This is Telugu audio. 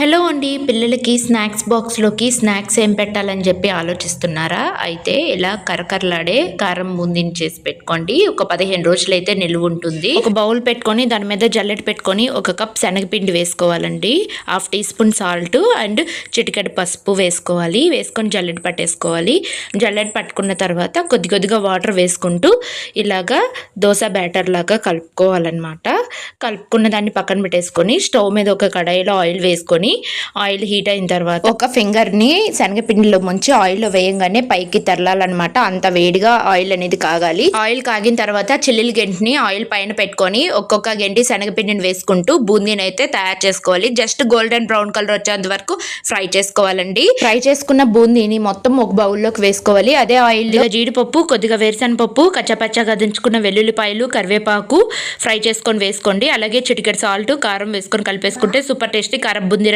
హలో అండి పిల్లలకి స్నాక్స్ బాక్స్లోకి స్నాక్స్ ఏం పెట్టాలని చెప్పి ఆలోచిస్తున్నారా? అయితే ఇలా కరకరలాడే కారం బూందీని చేసి పెట్టుకోండి. ఒక పదిహేను రోజులు అయితే నిలువ ఉంటుంది. ఒక బౌల్ పెట్టుకొని దాని మీద జల్లెడ పెట్టుకొని ఒక కప్ శనగపిండి వేసుకోవాలండి. Half teaspoon salt and చిటికెడు పసుపు వేసుకోవాలి. వేసుకొని జల్లెడ పట్టేసుకోవాలి. జల్లెడ పట్టుకున్న తర్వాత కొద్ది కొద్దిగా వాటర్ వేసుకుంటూ ఇలాగా దోశ బ్యాటర్ లాగా కలుపుకోవాలన్నమాట. కలుపుకున్న దాన్ని పక్కన పెట్టేసుకొని స్టవ్ మీద ఒక కడాయిలో ఆయిల్ వేసుకొని ఆయిల్ హీట్ అయిన తర్వాత ఒక ఫింగర్ని శనగపిండిలో ముంచి ఆయిల్లో వేయంగానే పైకి తెరలాలన్నమాట. అంత వేడిగా ఆయిల్ అనేది కాగాలి. ఆయిల్ కాగిన తర్వాత చిల్లిల గెంటిని ఆయిల్ పైన పెట్టుకొని ఒక్కొక్క గెంటి శనగపిండిని వేసుకుంటూ బూందీని అయితే తయారు చేసుకోవాలి. జస్ట్ గోల్డెన్ బ్రౌన్ కలర్ వచ్చేంత వరకు ఫ్రై చేసుకోవాలండి. ఫ్రై చేసుకున్న బూందీని మొత్తం ఒక బౌల్లోకి వేసుకోవాలి. అదే ఆయిల్ జీడిపప్పు కొద్దిగా వేరుశనగపప్పు కచ్చపచ్చగా దించుకున్న వెల్లుల్లిపాయలు కరివేపాకు ఫ్రై చేసుకొని వేసుకోండి. అలాగే చిటికెడు సాల్ట్ కారం వేసుకొని కలిపేసుకుంటే సూపర్ టేస్టీ కారం బుందీ